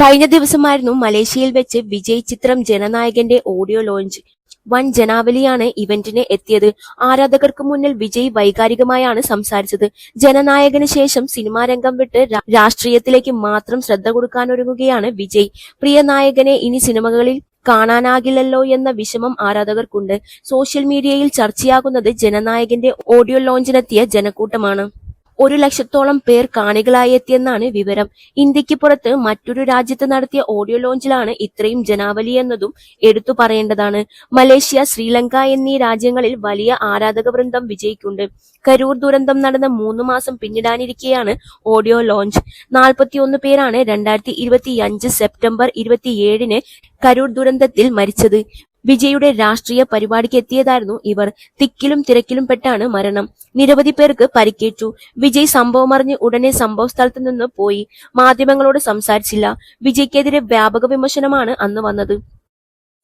കഴിഞ്ഞ ദിവസമായിരുന്നു മലേഷ്യയിൽ വെച്ച് വിജയ് ചിത്രം ജനനായകന്റെ ഓഡിയോ ലോഞ്ച്. വൻ ജനാവലിയാണ് ഇവന്റിന് എത്തിയത്. ആരാധകർക്ക് മുന്നിൽ വിജയ് വൈകാരികമായാണ് സംസാരിച്ചത്. ജനനായകന് ശേഷം സിനിമാ രംഗം വിട്ട് രാഷ്ട്രീയത്തിലേക്ക് മാത്രം ശ്രദ്ധ കൊടുക്കാനൊരുങ്ങുകയാണ് വിജയ്. പ്രിയ നായകനെ ഇനി സിനിമകളിൽ കാണാനാകില്ലല്ലോ എന്ന വിഷമം ആരാധകർക്കുണ്ട്. സോഷ്യൽ മീഡിയയിൽ ചർച്ചയാകുന്നത് ജനനായകന്റെ ഓഡിയോ ലോഞ്ചിനെത്തിയ ജനക്കൂട്ടമാണ്. ഒരു ലക്ഷത്തോളം പേർ കാണികളായി എത്തിയെന്നാണ് വിവരം. ഇന്ത്യയ്ക്ക് പുറത്ത് മറ്റൊരു രാജ്യത്ത് നടത്തിയ ഓഡിയോ ലോഞ്ചിലാണ് ഇത്രയും ജനാവലി എന്നതും എടുത്തു പറയേണ്ടതാണ്. മലേഷ്യ ശ്രീലങ്ക എന്നീ രാജ്യങ്ങളിൽ വലിയ ആരാധക വൃന്ദം വിജയിക്കുണ്ട് കരൂർ ദുരന്തം നടന്ന മൂന്ന് മാസം പിന്നിടാനിരിക്കെയാണ് ഓഡിയോ ലോഞ്ച്. നാൽപ്പത്തിയൊന്ന് പേരാണ് രണ്ടായിരത്തി ഇരുപത്തിയഞ്ച് സെപ്റ്റംബർ ഇരുപത്തിയേഴിന് കരൂർ ദുരന്തത്തിൽ മരിച്ചത്. വിജയുടെ രാഷ്ട്രീയ പരിപാടിക്ക് എത്തിയതായിരുന്നു ഇവർ. തിക്കിലും തിരക്കിലും പെട്ടാണ് മരണം. നിരവധി പേർക്ക് പരിക്കേറ്റു. വിജയ് സംഭവമറിഞ്ഞ് ഉടനെ സംഭവ സ്ഥലത്ത് നിന്ന് പോയി. മാധ്യമങ്ങളോട് സംസാരിച്ചില്ല. വിജയ്ക്കെതിരെ വ്യാപക വിമർശനമാണ് അന്ന് വന്നത്.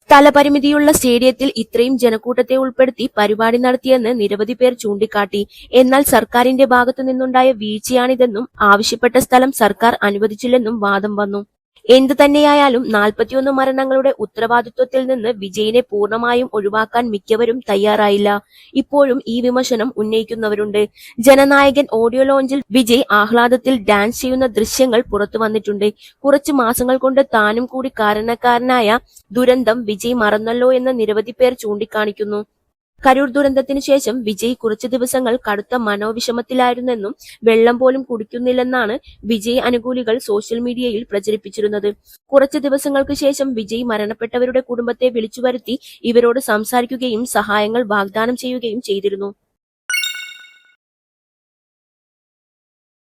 സ്ഥലപരിമിതിയുള്ള സ്റ്റേഡിയത്തിൽ ഇത്രയും ജനക്കൂട്ടത്തെ ഉൾപ്പെടുത്തി പരിപാടി നടത്തിയെന്ന് നിരവധി പേർ ചൂണ്ടിക്കാട്ടി. എന്നാൽ സർക്കാരിന്റെ ഭാഗത്തു നിന്നുണ്ടായ വീഴ്ചയാണിതെന്നും ആവശ്യപ്പെട്ട സ്ഥലം സർക്കാർ അനുവദിച്ചില്ലെന്നും വാദം വന്നു. എന്തു തന്നെയായാലും നാൽപ്പത്തിയൊന്ന് മരണങ്ങളുടെ ഉത്തരവാദിത്വത്തിൽ നിന്ന് വിജയിനെ പൂർണമായും ഒഴിവാക്കാൻ മിക്കവരും തയ്യാറായില്ല. ഇപ്പോഴും ഈ വിമർശനം ഉന്നയിക്കുന്നവരുണ്ട്. ജനനായകൻ ഓഡിയോ ലോഞ്ചിൽ വിജയ് ആഹ്ലാദത്തിൽ ഡാൻസ് ചെയ്യുന്ന ദൃശ്യങ്ങൾ പുറത്തു വന്നിട്ടുണ്ട്. കുറച്ചു മാസങ്ങൾ കൊണ്ട് താനും കൂടി കാരണക്കാരനായ ദുരന്തം വിജയ് മറന്നല്ലോ എന്ന് നിരവധി പേർ ചൂണ്ടിക്കാണിക്കുന്നു. കരൂർ ദുരന്തത്തിന് ശേഷം വിജയ് കുറച്ചു ദിവസങ്ങൾ കടുത്ത മനോവിഷമത്തിലായിരുന്നെന്നും വെള്ളം പോലും കുടിക്കുന്നില്ലെന്നാണ് വിജയ് അനുകൂലികൾ സോഷ്യൽ മീഡിയയിൽ പ്രചരിപ്പിച്ചിരുന്നത്. കുറച്ചു ദിവസങ്ങൾക്ക് ശേഷം വിജയ് മരണപ്പെട്ടവരുടെ കുടുംബത്തെ വിളിച്ചു വരുത്തി ഇവരോട് സംസാരിക്കുകയും സഹായങ്ങൾ വാഗ്ദാനം ചെയ്യുകയും ചെയ്തിരുന്നു.